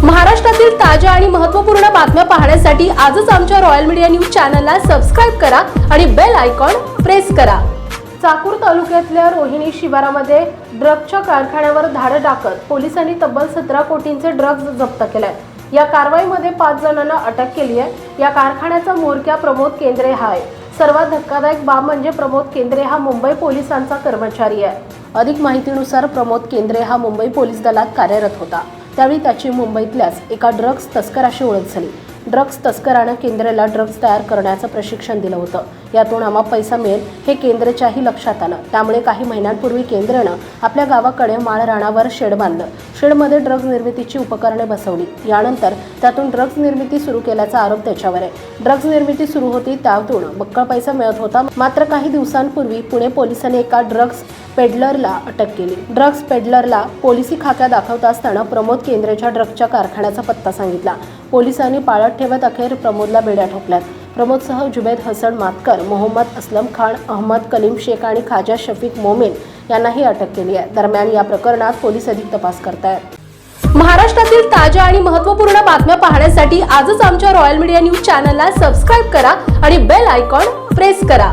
महाराष्ट्रातील ताज्या आणि महत्त्वपूर्ण बातम्या पाहण्यासाठी आजच आमच्या रॉयल मीडिया न्यूज चॅनलला सबस्क्राईब करा आणि बेल आयकॉन प्रेस करा. चाकूर तालुक्यातल्या रोहिणी शिवारामध्ये ड्रगच्या कारखान्यावर धाड टाकत पोलिसांनी तब्बल सतरा कोटींचे ड्रग्ज जप्त केले या कारवाईमध्ये पाच जणांना अटक केली आहे. या कारखान्याचा म्होरक्या प्रमोद केंद्रे हा आहे सर्वात धक्कादायक बाब म्हणजे प्रमोद केंद्रे हा मुंबई पोलिसांचा कर्मचारी आहे. अधिक माहितीनुसार प्रमोद केंद्रे हा मुंबई पोलीस दलात कार्यरत होता. त्यावेळी त्याची मुंबईतल्याच एका ड्रग्ज तस्कराशी ओळख झाली. ड्रग्ज तस्करानं केंद्रेला ड्रग्ज तयार करण्याचं प्रशिक्षण दिलं होतं. यातून आम्हा पैसा मिळेल हे केंद्रच्याही लक्षात आलं. त्यामुळे काही महिन्यांपूर्वी केंद्रानं आपल्या गावाकडे माळराणावर शेड बांधलं. शेडमध्ये ड्रग्ज निर्मितीची उपकरणे बसवली. यानंतर त्यातून ड्रग्ज निर्मिती सुरू केल्याचा आरोप त्याच्यावर आहे. ड्रग्ज निर्मिती सुरू होती त्यातून बक्कळ पैसा मिळत होता. मात्र काही दिवसांपूर्वी पुणे पोलिसांनी एका ड्रग्ज पेडलरला अटक केली. ड्रग्ज पेडलरला पोलिसी खाक्या दाखवत असताना प्रमोद केंद्रेच्या ड्रग्जच्या कारखान्याचा पत्ता सांगितला. पोलिसांनी पाळत ठेवत अखेर प्रमोदला बेड्या ठोकल्यात. प्रमोदसह जुबेद हसन मातकर मोहम्मद असलम खान अहमद कलीम शेख आणि खाजा शफीक मोमीन यांनाही अटक केली आहे. दरम्यान या प्रकरणात पोलीस अधिक तपास करतायत. महाराष्ट्रातील ताज्या आणि महत्त्वपूर्ण बातम्या पाहण्यासाठी आजच आमच्या रॉयल मीडिया न्यूज चॅनलला सबस्क्राईब करा आणि बेल आयकॉन प्रेस करा.